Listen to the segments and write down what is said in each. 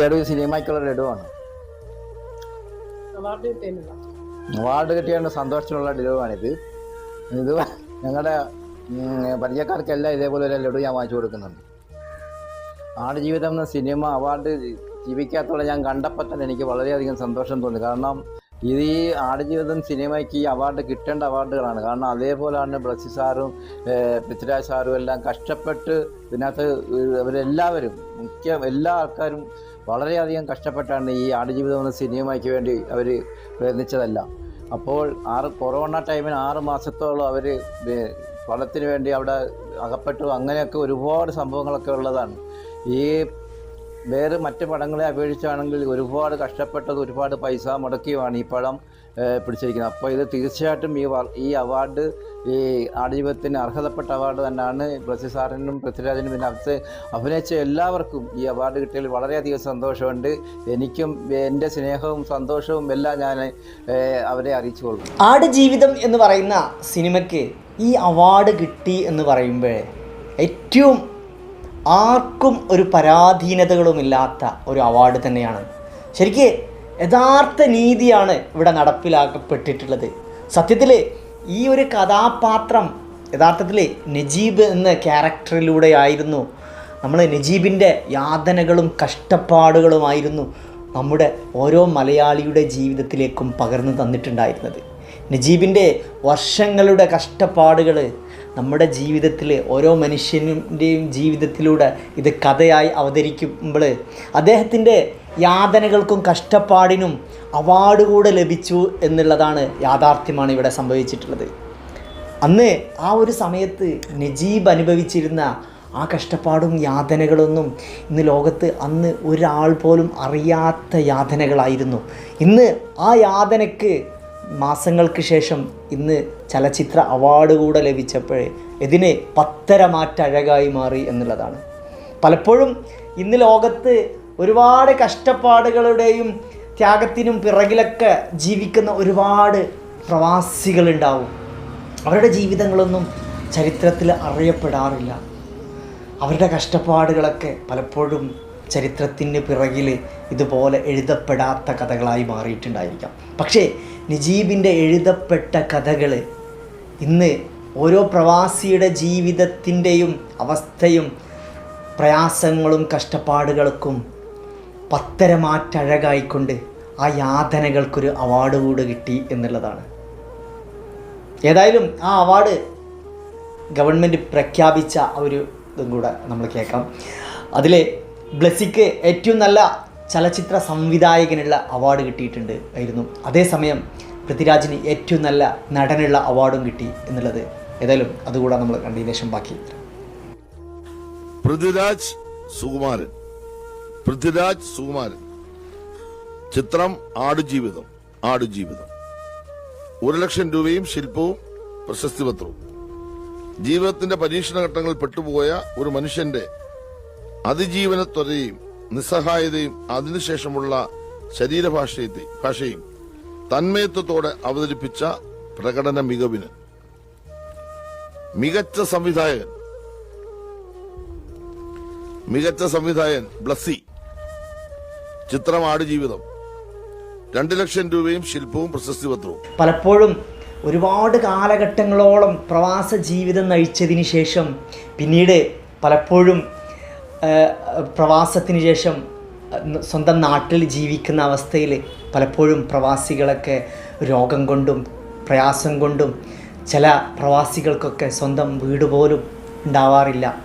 Laddu സിനിമയ്ക്കുള്ള ലഡുവാണ് award കിട്ടിയാണ് സന്തോഷത്തിലുള്ള ലഡുവാണിത് ഇത് ഞങ്ങളുടെ പരിചയക്കാർക്കെല്ലാം ഇതേപോലെ ഒരു ലഡു ഞാൻ വാങ്ങിച്ചു കൊടുക്കുന്നുണ്ട്. ആടുജീവിതം എന്ന സിനിമ അവാർഡ് ജീവിക്കാത്തോടെ ഞാൻ കണ്ടപ്പോൾ തന്നെ എനിക്ക് വളരെയധികം സന്തോഷം തോന്നി. കാരണം ഇത് ഈ ആടുജീവിതം സിനിമയ്ക്ക് ഈ അവാർഡ് കിട്ടേണ്ട അവാർഡുകളാണ് കാരണം അതേപോലെയാണ് ബ്ലസ്സി സാറും പൃഥ്വിരാജ് സാറും എല്ലാം കഷ്ടപ്പെട്ട് ഇതിനകത്ത് അവരെല്ലാവരും മുഖ്യ എല്ലാ ആൾക്കാരും വളരെയധികം കഷ്ടപ്പെട്ടാണ് ഈ ആടുജീവിതം എന്ന സിനിമയ്ക്ക് വേണ്ടി അവർ പ്രയത്നിച്ചതല്ല. അപ്പോൾ ആറ് കൊറോണ ടൈമിന് ആറ് മാസത്തോളം അവർ ഫലത്തിന് വേണ്ടി അവിടെ അകപ്പെട്ടു. അങ്ങനെയൊക്കെ ഒരുപാട് സംഭവങ്ങളൊക്കെ ഉള്ളതാണ്. ഈ വേറെ മറ്റ് പടങ്ങളെ അപേക്ഷിച്ചാണെങ്കിൽ ഒരുപാട് കഷ്ടപ്പെട്ടത് ഒരുപാട് പൈസ മുടക്കിയുമാണ് ഈ പടം. പിടിച്ചിരിക്കുന്നത്. അപ്പോൾ ഇത് തീർച്ചയായിട്ടും ഈ ഈ അവാർഡ് ഈ ആടുജീവിതത്തിന് അർഹതപ്പെട്ട അവാർഡ് തന്നെയാണ് ബ്ലസ്സി സാറിനും പൃഥ്വിരാജിനും പിന്നെ അഭിനയിച്ച അഭിനയിച്ച എല്ലാവർക്കും ഈ അവാർഡ് കിട്ടിയതിൽ വളരെയധികം സന്തോഷമുണ്ട്. എനിക്കും എന്റെ സ്നേഹവും സന്തോഷവും എല്ലാം ഞാൻ അവരെ അറിയിച്ചു കൊള്ളും. ആടുജീവിതം എന്ന് പറയുന്ന സിനിമയ്ക്ക് ഈ അവാർഡ് കിട്ടി എന്ന് പറയുമ്പോൾ ഏറ്റവും ആർക്കും ഒരു പരാധീനതകളുമില്ലാത്ത ഒരു അവാർഡ് തന്നെയാണ്. ശരിക്ക് യഥാർത്ഥ നീതിയാണ് ഇവിടെ നടപ്പിലാക്കപ്പെട്ടിട്ടുള്ളത്. സത്യത്തിൽ ഈ ഒരു കഥാപാത്രം യഥാർത്ഥത്തിൽ നജീബ് എന്ന ക്യാരക്ടറിലൂടെ ആയിരുന്നു. നമ്മൾ നജീബിന്റെ യാതനകളും കഷ്ടപ്പാടുകളുമായിരുന്നു നമ്മുടെ ഓരോ മലയാളിയുടെ ജീവിതത്തിലേക്കും പകർന്നു തന്നിട്ടുണ്ടായിരുന്നത്. നജീബിന്റെ വർഷങ്ങളുടെ കഷ്ടപ്പാടുകൾ നമ്മുടെ ജീവിതത്തിൽ ഓരോ മനുഷ്യന്റെയും ജീവിതത്തിലൂടെ ഇത് കഥയായി അവതരിക്കുമ്പോൾ അദ്ദേഹത്തിന്റെ യാതനകൾക്കും കഷ്ടപ്പാടിനും അവാർഡ് കൂടെ ലഭിച്ചു എന്നുള്ളതാണ് യാഥാർത്ഥ്യമാണ് ഇവിടെ സംഭവിച്ചിട്ടുള്ളത്. അന്ന് ആ ഒരു സമയത്ത് നജീബ് അനുഭവിച്ചിരുന്ന ആ കഷ്ടപ്പാടും യാതനകളൊന്നും ഇന്ന് ലോകത്ത് അന്ന് ഒരാൾ പോലും അറിയാത്ത യാതനകളായിരുന്നു. ഇന്ന് ആ യാതനയ്ക്ക് മാസങ്ങൾക്ക് ശേഷം ഇന്ന് ചലച്ചിത്ര അവാർഡ് കൂടെ ലഭിച്ചപ്പോൾ ഇതിന് പത്തര മാറ്റഴകായി മാറി എന്നുള്ളതാണ്. പലപ്പോഴും ഇന്ന് ലോകത്ത് ഒരുപാട് കഷ്ടപ്പാടുകളുടെയും ത്യാഗത്തിനും പിറകിലൊക്കെ ജീവിക്കുന്ന ഒരുപാട് പ്രവാസികളുണ്ടാവും. അവരുടെ ജീവിതങ്ങളൊന്നും ചരിത്രത്തിൽ അറിയപ്പെടാറില്ല. അവരുടെ കഷ്ടപ്പാടുകളൊക്കെ പലപ്പോഴും ചരിത്രത്തിന് പിറകിൽ ഇതുപോലെ എഴുതപ്പെടാത്ത കഥകളായി മാറിയിട്ടുണ്ടായിരിക്കാം. പക്ഷേ നജീബിന്റെ എഴുതപ്പെട്ട കഥകൾ ഇന്ന് ഓരോ പ്രവാസിയുടെ ജീവിതത്തിന്റെയും അവസ്ഥയും പ്രയാസങ്ങളും കഷ്ടപ്പാടുകൾക്കും പത്തരമാറ്റഴകായിക്കൊണ്ട് ആ യാതനകൾക്കൊരു അവാർഡ് കൂടെ കിട്ടി എന്നുള്ളതാണ്. ഏതായാലും ആ അവാർഡ് ഗവൺമെന്റ് പ്രഖ്യാപിച്ച ഒരു ഇതും കൂടെ നമ്മൾ കേൾക്കാം. അതിൽ ബ്ലസ്സിക്ക് ഏറ്റവും നല്ല ചലച്ചിത്ര സംവിധായകനുള്ള അവാർഡ് കിട്ടിയിട്ടുണ്ട് ആയിരുന്നു. അതേസമയം പൃഥ്വിരാജിന് ഏറ്റവും നല്ല നടനുള്ള അവാർഡും കിട്ടി എന്നുള്ളത് ഏതായാലും അതുകൂടെ നമ്മൾ കണ്ടതിന് ശേഷം ബാക്കി പൃഥ്വിരാജ് സുകുമാരൻ. പൃഥ്വിരാജ് സുകുമാരൻ. ചിത്രം ആടുജീവിതം ആടുജീവിതം. ഒരു ലക്ഷം രൂപയും ശില്പവും പ്രശസ്തി പത്രവും. ജീവിതത്തിന്റെ പരീക്ഷണ ഘട്ടങ്ങളിൽ പെട്ടുപോയ ഒരു മനുഷ്യന്റെ അതിജീവനത്വരയും നിസ്സഹായതയും അതിനുശേഷമുള്ള ശരീരഭാഷയത്തെ ഭാഷയും തന്മയത്വത്തോടെ അവതരിപ്പിച്ച പ്രകടന മികവിന്. മികച്ച സംവിധായകൻ. മികച്ച സംവിധായകൻ ബ്ലസ്സി. ചിത്രം ആടുജീവിതം. രണ്ടു ലക്ഷം രൂപയും ശില്പവും പ്രശസ്തി പത്രവും പലപ്പോഴും ഒരുപാട് കാലഘട്ടങ്ങളോളം പ്രവാസ ജീവിതം നയിച്ചതിന് ശേഷം പിന്നീട് പലപ്പോഴും പ്രവാസത്തിന് ശേഷം സ്വന്തം നാട്ടിൽ ജീവിക്കുന്ന അവസ്ഥയിൽ പലപ്പോഴും പ്രവാസികളൊക്കെ രോഗം കൊണ്ടും പ്രയാസം കൊണ്ടും ചില പ്രവാസികൾക്കൊക്കെ സ്വന്തം വീട് പോലും ഉണ്ടാവാറില്ല.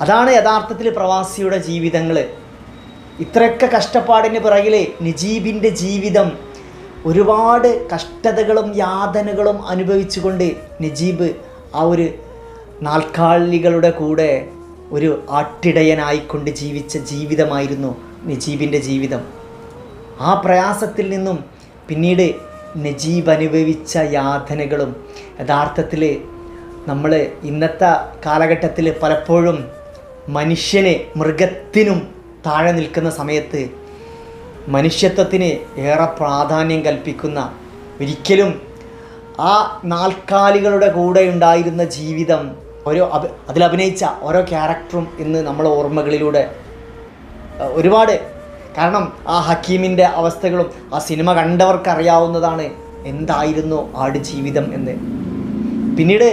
അതാണ് യഥാർത്ഥത്തിൽ പ്രവാസിയുടെ ജീവിതങ്ങൾ ഇത്രയൊക്കെ കഷ്ടപ്പാടിന് പിറകിൽ നജീബിന്റെ ജീവിതം ഒരുപാട് കഷ്ടതകളും യാതനകളും അനുഭവിച്ചുകൊണ്ട് നജീബ് ആ ഒരു നാൽക്കാലികളുടെ കൂടെ ഒരു ആട്ടിടയനായിക്കൊണ്ട് ജീവിച്ച ജീവിതമായിരുന്നു നജീബിന്റെ ജീവിതം. ആ പ്രയാസത്തിൽ നിന്നും പിന്നീട് നജീബ് അനുഭവിച്ച യാതനകളും യഥാർത്ഥത്തിൽ നമ്മൾ ഇന്നത്തെ കാലഘട്ടത്തിൽ പലപ്പോഴും മനുഷ്യനെ മൃഗത്തിനും താഴെ നിൽക്കുന്ന സമയത്ത് മനുഷ്യത്വത്തിന് ഏറെ പ്രാധാന്യം കൽപ്പിക്കുന്ന ഒരിക്കലും ആ നാൽക്കാലികളുടെ കൂടെ ഉണ്ടായിരുന്ന ജീവിതം ഓരോ അഭി അതിലഭിനയിച്ച ഓരോ ക്യാരക്ടറും ഇന്ന് നമ്മളെ ഓർമ്മകളിലൂടെ ഒരുപാട്. കാരണം ആ ഹക്കീമിന്റെ അവസ്ഥകളും ആ സിനിമ കണ്ടവർക്കറിയാവുന്നതാണ് എന്തായിരുന്നു ആടുജീവിതം എന്ന്. പിന്നീട്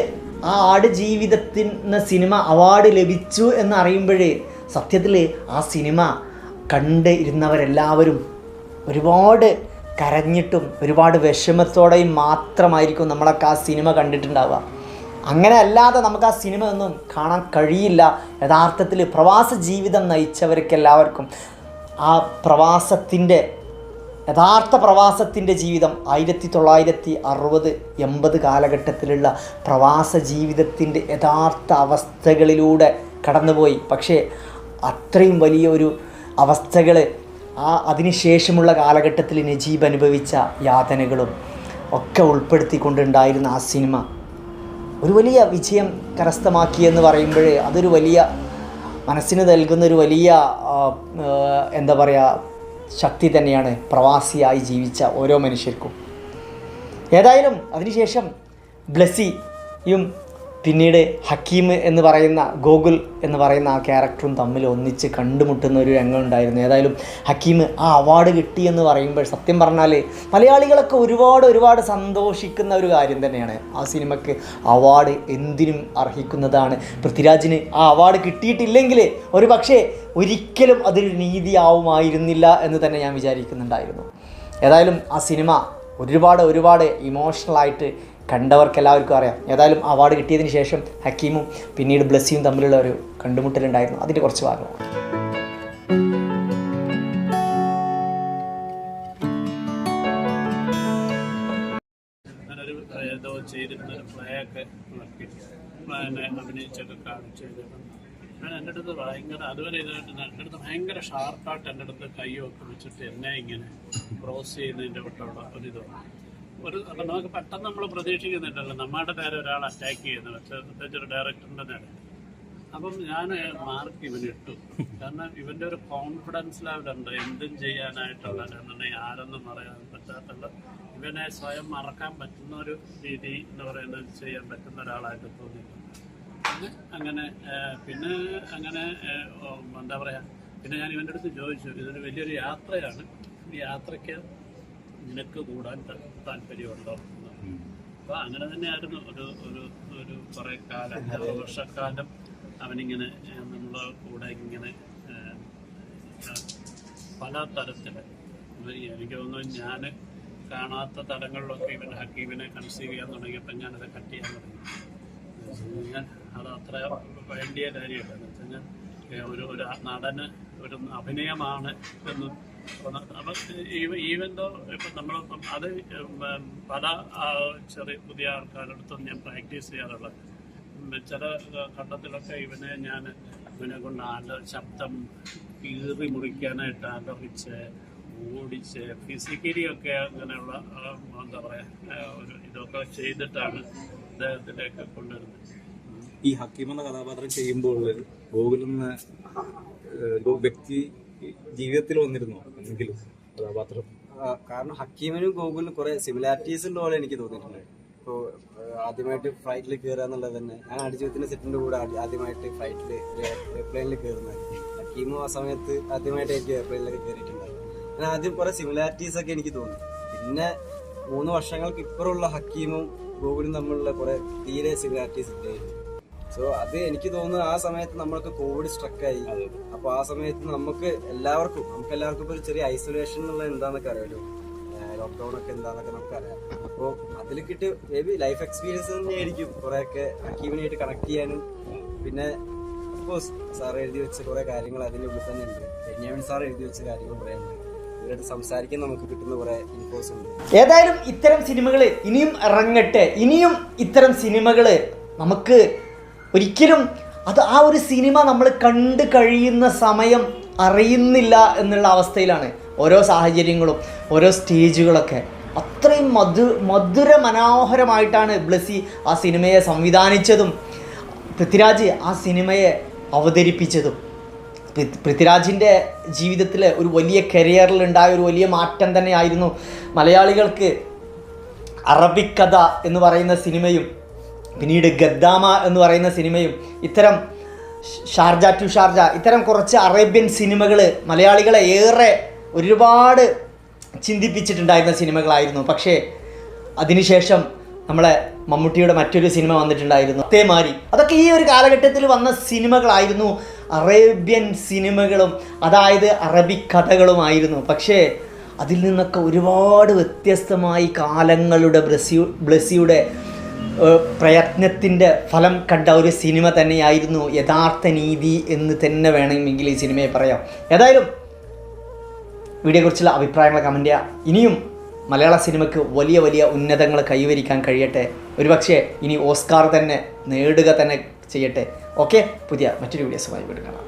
ആ ആട് ജീവിതത്തിന് സിനിമ അവാർഡ് ലഭിച്ചു എന്ന് അറിയുമ്പോഴേ സത്യത്തിൽ ആ സിനിമ കണ്ട് ഇരുന്നവരെല്ലാവരും ഒരുപാട് കരഞ്ഞിട്ടും ഒരുപാട് വിഷമത്തോടെയും മാത്രമായിരിക്കും നമ്മളൊക്കെ ആ സിനിമ കണ്ടിട്ടുണ്ടാവുക. അങ്ങനെ അല്ലാതെ നമുക്ക് ആ സിനിമ ഒന്നും കാണാൻ കഴിയില്ല. യഥാർത്ഥത്തിൽ പ്രവാസ ജീവിതം നയിച്ചവർക്ക് എല്ലാവർക്കും ആ പ്രവാസത്തിന്റെ യഥാർത്ഥ പ്രവാസത്തിന്റെ ജീവിതം ആയിരത്തി തൊള്ളായിരത്തി അറുപത് എൺപത് കാലഘട്ടത്തിലുള്ള പ്രവാസ ജീവിതത്തിന്റെ യഥാർത്ഥ അവസ്ഥകളിലൂടെ കടന്നുപോയി. പക്ഷേ അത്രയും വലിയ ഒരു അവസ്ഥകൾ ആ അതിനുശേഷമുള്ള കാലഘട്ടത്തിൽ നജീബ് അനുഭവിച്ച യാതനകളും ഒക്കെ ഉൾപ്പെടുത്തിക്കൊണ്ടുണ്ടായിരുന്ന ആ സിനിമ. ഒരു വലിയ വിജയം കരസ്ഥമാക്കി എന്ന് അതൊരു വലിയ മനസ്സിന് നൽകുന്ന ഒരു വലിയ എന്താ പറയുക ശക്തി തന്നെയാണ് പ്രവാസിയായി ജീവിച്ച ഓരോ മനുഷ്യർക്കും. ഏതായാലും അതിനുശേഷം ബ്ലസ്സിയും പിന്നീട് ഹക്കീം എന്ന് പറയുന്ന ഗോകുൽ എന്ന് പറയുന്ന ആ ക്യാരക്ടറും തമ്മിൽ ഒന്നിച്ച് കണ്ടുമുട്ടുന്ന ഒരു രംഗം ഉണ്ടായിരുന്നു. ഏതായാലും ഹക്കീം ആ അവാർഡ് കിട്ടി എന്ന് പറയുമ്പോൾ സത്യം പറഞ്ഞാൽ മലയാളികളൊക്കെ ഒരുപാട് ഒരുപാട് സന്തോഷിക്കുന്ന ഒരു കാര്യം തന്നെയാണ്. ആ സിനിമയ്ക്ക് അവാർഡ് എന്തിനും അർഹിക്കുന്നതാണ്. പൃഥ്വിരാജിന് ആ അവാർഡ് കിട്ടിയിട്ടില്ലെങ്കിൽ ഒരു പക്ഷേ ഒരിക്കലും അതൊരു നീതിയാവുമായിരുന്നില്ല എന്ന് തന്നെ ഞാൻ വിചാരിക്കുന്നുണ്ടായിരുന്നു. ഏതായാലും ആ സിനിമ ഒരുപാട് ഒരുപാട് ഇമോഷണലായിട്ട് കണ്ടവർക്ക് എല്ലാവർക്കും അറിയാം. ഏതായാലും അവാർഡ് കിട്ടിയതിന് ശേഷം ഹക്കീമും പിന്നീട് ബ്ലസ്സിയും തമ്മിലുള്ള ഒരു കണ്ടുമുട്ടലുണ്ടായിരുന്നു. അതിന്റെ കുറച്ച് ഭാഗമാണ് ഏതോ ഒരു ഞാൻ ഭയങ്കര അതുവരെ ഇതായിട്ട് എന്റെ അടുത്ത് ഭയങ്കര ഷാർപ്പായിട്ട് എന്റെ അടുത്ത് കൈയൊക്കെ വെച്ചിട്ട് എന്നെ ഇങ്ങനെ ക്രോസ് ചെയ്യുന്നതിന്റെ വിട്ടുള്ള ഒരിത് ഒരു നമുക്ക് പെട്ടെന്ന് നമ്മൾ പ്രതീക്ഷിക്കുന്നില്ലല്ലോ. നമ്മുടെ നേരെ ഒരാൾ അറ്റാക്ക് ചെയ്യുന്നത് പ്രത്യേകിച്ച് ഒരു ഡയറക്ടറിന്റെ നേരെ. അപ്പം ഞാൻ മാർക്ക് ഇവന് ഇട്ടു. കാരണം ഇവന്റെ ഒരു കോൺഫിഡൻസ് ലെവലുണ്ട് എന്തും ചെയ്യാനായിട്ടുള്ള കാരണം ആരെന്നും പറയാൻ പറ്റാത്തുള്ള ഇവനെ സ്വയം മറക്കാൻ പറ്റുന്ന ഒരു രീതി എന്ന് പറയുന്നത് ചെയ്യാൻ പറ്റുന്ന ഒരാളായിട്ട് തോന്നി അങ്ങനെ പിന്നെ അങ്ങനെ എന്താ പറയാ? പിന്നെ ഞാൻ ഇവന്റെ അടുത്ത് ചോദിച്ചു. ഇതൊരു വലിയൊരു യാത്രയാണ്. യാത്രയ്ക്ക് നിനക്ക് കൂടാൻ താല്പര്യമുണ്ടോ. അപ്പൊ അങ്ങനെ തന്നെയായിരുന്നു. ഒരു ഒരു ഒരു കുറെ കാലം വർഷക്കാലം അവനിങ്ങനെ നമ്മളെ കൂടെ ഇങ്ങനെ പല തരത്തിൽ. എനിക്ക് തോന്നുന്നു ഞാൻ കാണാത്ത തലങ്ങളിലൊക്കെ ഇവൻ ഹക്കീമിനെ കൺസീവ് ചെയ്യാൻ തുടങ്ങിയപ്പോൾ ഞാനത് കട്ട് ചെയ്യാൻ തുടങ്ങി. അത് അത്ര വേണ്ടിയ കാര്യമല്ല. എന്ന് വെച്ചാൽ ഒരു ഒരു നടന് ഒരു അഭിനയമാണ് എന്ന് അപ്പം ഈവൻ ദോ ഇപ്പം നമ്മളിപ്പം അത് പല ചെറിയ പുതിയ ആൾക്കാരടുത്തും ഞാൻ പ്രാക്ടീസ് ചെയ്യാറുള്ളത് ചില ഘട്ടത്തിലൊക്കെ ഇവനെ ഞാൻ ഇവനെ കൊണ്ട് ആലോ ശബ്ദം കീറി മുറിക്കാനായിട്ട് ആലോചിച്ച് ഓടിച്ച് ഫിസിക്കലി ഒക്കെ അങ്ങനെയുള്ള എന്താ പറയുക ഒരു ഇതൊക്കെ ചെയ്തിട്ടാണ് അദ്ദേഹത്തിലേക്ക് കൊണ്ടുവരുന്നത്. ഈ ഹക്കീം എന്ന കഥാപാത്രം ചെയ്യുമ്പോൾ ഗോകുൽ എന്ന വ്യക്തി ജീവിതത്തിൽ വന്നിരുന്നു? എന്തെങ്കിലും കഥാപാത്രം കാരണം ഹക്കീമിനും ഗോകുലിനും കുറെ സിമിലാരിറ്റീസ് ഉള്ള പോലെ എനിക്ക് തോന്നിയിട്ടുണ്ട്. ഇപ്പോൾ ആദ്യമായിട്ട് ഫ്ലൈറ്റിൽ കയറുക എന്നുള്ളത് തന്നെ. ഞാൻ അടിജീവിതത്തിന്റെ സെറ്റിന്റെ കൂടെ ആദ്യ- ആദ്യമായിട്ട് ഫ്ലൈറ്റിൽ എയർപ്ലെയിനിൽ കയറുന്നത് ഹക്കീമും ആ സമയത്ത് ആദ്യമായിട്ട് എനിക്ക് എയർപ്ലെയിനിലൊക്കെ കയറിയിട്ടുണ്ടായിരുന്നു ഞാൻ ആദ്യം കുറെ സിമിലാരിറ്റീസ് ഒക്കെ എനിക്ക് തോന്നി. പിന്നെ മൂന്ന് വർഷങ്ങൾക്ക് ഇപ്പുറമുള്ള ഹക്കീമും ഗോകുലും തമ്മിലുള്ള കുറെ തീരെ സിമിലാരിറ്റീസ് ഇല്ലായിരുന്നു. സോ അത് എനിക്ക് തോന്നുന്നു ആ സമയത്ത് നമ്മളൊക്കെ കോവിഡ് സ്ട്രക്കായി അപ്പൊ ആ സമയത്ത് നമുക്ക് എല്ലാവർക്കും നമുക്ക് എല്ലാവർക്കും ഇപ്പൊ ഒരു ചെറിയ ഐസൊലേഷൻ എന്നുള്ള എന്താന്നൊക്കെ അറിയാലോ. ലോക്ക്ഡൌൺ ഒക്കെ എന്താന്നൊക്കെ നമുക്കറിയാം. അപ്പോൾ അതിൽ കിട്ടിയ മേ ബി ലൈഫ് എക്സ്പീരിയൻസ് തന്നെയായിരിക്കും കുറെയൊക്കെ അക്കീവിനായിട്ട് കണക്ട് ചെയ്യാനും. പിന്നെ അഫ്കോഴ്സ് സാർ എഴുതി വെച്ച കുറെ കാര്യങ്ങൾ അതിന്റെ ഉള്ളിൽ തന്നെ ഉണ്ട്. ബെന്യാമിൻ സാർ എഴുതി വെച്ച കാര്യങ്ങൾ കുറെ നമുക്ക് കിട്ടുന്ന കുറേ ഇൻഫോസ് ഉണ്ട്. ഏതായാലും ഇത്തരം സിനിമകൾ ഇനിയും ഇറങ്ങട്ടെ. ഇനിയും ഇത്തരം സിനിമകൾ നമുക്ക് ഒരിക്കലും അത് ആ ഒരു സിനിമ നമ്മൾ കണ്ടു കഴിയുന്ന സമയം അറിയുന്നില്ല എന്നുള്ള അവസ്ഥയിലാണ് ഓരോ സാഹചര്യങ്ങളും ഓരോ സ്റ്റേജുകളൊക്കെ. അത്രയും മധു മധുര മനോഹരമായിട്ടാണ് ബ്ലസ്സി ആ സിനിമയെ സംവിധാനിച്ചതും പൃഥ്വിരാജ് ആ സിനിമയെ അവതരിപ്പിച്ചതും. പൃഥ്വിരാജിന്റെ ജീവിതത്തിൽ ഒരു വലിയ കരിയറിൽ ഉണ്ടായ ഒരു വലിയ മാറ്റം തന്നെയായിരുന്നു മലയാളികൾക്ക് അറബിക്കഥ എന്ന് പറയുന്ന സിനിമയും പിന്നീട് ഗദ്ദാമ എന്ന് പറയുന്ന സിനിമയും ഇത്തരം ഷാർജ ടു ഷാർജ ഇത്തരം കുറച്ച് അറേബ്യൻ സിനിമകൾ മലയാളികളെ ഏറെ ഒരുപാട് ചിന്തിപ്പിച്ചിട്ടുണ്ടായിരുന്ന സിനിമകളായിരുന്നു. പക്ഷേ അതിനുശേഷം നമ്മളെ മമ്മൂട്ടിയുടെ മറ്റൊരു സിനിമ വന്നിട്ടുണ്ടായിരുന്നു. തേമാരി. അതൊക്കെ ഈ ഒരു കാലഘട്ടത്തിൽ വന്ന സിനിമകളായിരുന്നു. അറേബ്യൻ സിനിമകളും അതായത് അറബിക് കഥകളുമായിരുന്നു. പക്ഷേ അതിൽ നിന്നൊക്കെ ഒരുപാട് വ്യത്യസ്തമായി കാലങ്ങളുടെ ബ്ലസ്സിയു ബ്ലസ്സിയുടെ പ്രയത്നത്തിന്റെ ഫലം കണ്ട ഒരു സിനിമ തന്നെയായിരുന്നു യഥാർത്ഥ നീതി എന്ന് തന്നെ വേണമെങ്കിൽ ഈ സിനിമയെ പറയാം. ഏതായാലും വീഡിയോയെക്കുറിച്ചുള്ള അഭിപ്രായങ്ങൾ കമന്റ് ചെയ്യുക ഇനിയും മലയാള സിനിമയ്ക്ക് വലിയ വലിയ ഉന്നതങ്ങൾ കൈവരിക്കാൻ കഴിയട്ടെ. ഒരുപക്ഷെ ഇനി ഓസ്കാർ തന്നെ നേടുക തന്നെ ചെയ്യട്ടെ. ഓക്കെ? പുതിയ മറ്റൊരു വീഡിയോസുമായി വീണ്ടും കാണാം.